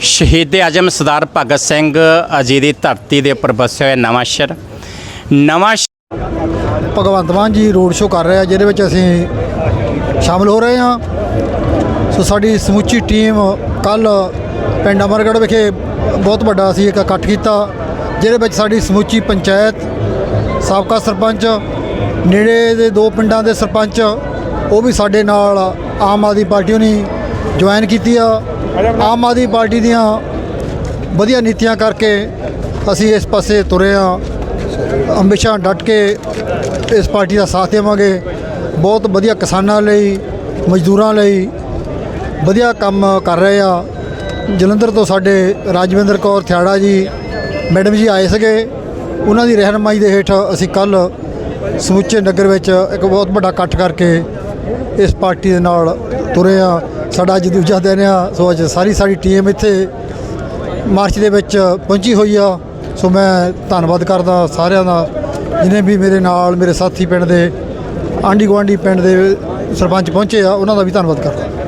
ਸ਼ਹੀਦ ਆਜਮ ਸਰਦਾਰ ਭਗਤ ਸਿੰਘ ਜੀ ਦੀ ਧਰਤੀ ਦੇ ਉੱਪਰ ਵਸਿਆ ਹੋਇਆ ਨਵਾਂ ਸ਼ਹਿਰ। ਨਵਾਂ ਭਗਵੰਤ ਮਾਨ ਜੀ ਰੋਡ ਸ਼ੋਅ ਕਰ ਰਹੇ ਆ, ਜਿਹਦੇ ਵਿੱਚ ਅਸੀਂ ਸ਼ਾਮਲ ਹੋ ਰਹੇ ਹਾਂ ਸੋ ਸਾਡੀ ਸਮੁੱਚੀ ਟੀਮ ਕੱਲ ਪਿੰਡ ਅਮਰਗੜ੍ਹ ਵਿਖੇ ਬਹੁਤ ਵੱਡਾ ਅਸੀਂ ਇੱਕ ਇਕੱਠ ਕੀਤਾ, ਜਿਹਦੇ ਵਿੱਚ ਸਾਡੀ ਸਮੁੱਚੀ ਪੰਚਾਇਤ, ਸਾਬਕਾ ਸਰਪੰਚ, ਨੇੜੇ ਦੇ ਦੋ ਪਿੰਡਾਂ ਦੇ ਸਰਪੰਚ, ਉਹ ਵੀ ਸਾਡੇ ਨਾਲ ਆਮ ਆਦਮੀ ਪਾਰਟੀ ਨੇ ਜੁਆਇਨ ਕੀਤੀ ਆ। ਆਮ ਆਦਮੀ ਪਾਰਟੀ ਦੀਆਂ ਵਧੀਆ ਨੀਤੀਆਂ ਕਰਕੇ ਅਸੀਂ ਇਸ ਪਾਸੇ ਤੁਰੇ ਆ ਹਮੇਸ਼ਾ ਡਟ ਕੇ ਇਸ ਪਾਰਟੀ ਦਾ ਸਾਥ ਦੇਵਾਂਗੇ। ਬਹੁਤ ਵਧੀਆ ਕਿਸਾਨਾਂ ਲਈ, ਮਜ਼ਦੂਰਾਂ ਲਈ ਵਧੀਆ ਕੰਮ ਕਰ ਰਹੇ ਆ। ਜਲੰਧਰ ਤੋਂ ਸਾਡੇ ਰਾਜਵਿੰਦਰ ਕੌਰ ਥਿਆੜਾ ਜੀ, ਮੈਡਮ ਜੀ ਆਏ ਸੀਗੇ। ਉਹਨਾਂ ਦੀ ਰਹਿਨਮਾਈ ਦੇ ਹੇਠ ਅਸੀਂ ਕੱਲ ਸਮੁੱਚੇ ਨਗਰ ਵਿੱਚ ਇੱਕ ਬਹੁਤ ਵੱਡਾ ਇਕੱਠ ਕਰਕੇ ਇਸ ਪਾਰਟੀ ਦੇ ਨਾਲ ਤੁਰੇ ਆ ਸਾਡਾ ਅੱਜ ਦੂਜਾ ਦਿਨ ਆ, ਸੋ ਅੱਜ ਸਾਰੀ ਸਾਡੀ ਟੀਮ ਇੱਥੇ ਮਾਰਚ ਦੇ ਵਿੱਚ ਪਹੁੰਚੀ ਹੋਈ ਆ। ਸੋ ਮੈਂ ਧੰਨਵਾਦ ਕਰਦਾ ਸਾਰਿਆਂ ਦਾ, ਜਿਨੇ ਵੀ ਮੇਰੇ ਨਾਲ ਮੇਰੇ ਸਾਥੀ ਪਿੰਡ ਦੇ, ਆਂਢੀ ਗੁਆਂਢੀ ਪਿੰਡ ਦੇ ਸਰਪੰਚ ਪਹੁੰਚੇ ਆ, ਉਹਨਾਂ ਦਾ ਵੀ ਧੰਨਵਾਦ ਕਰਦਾ।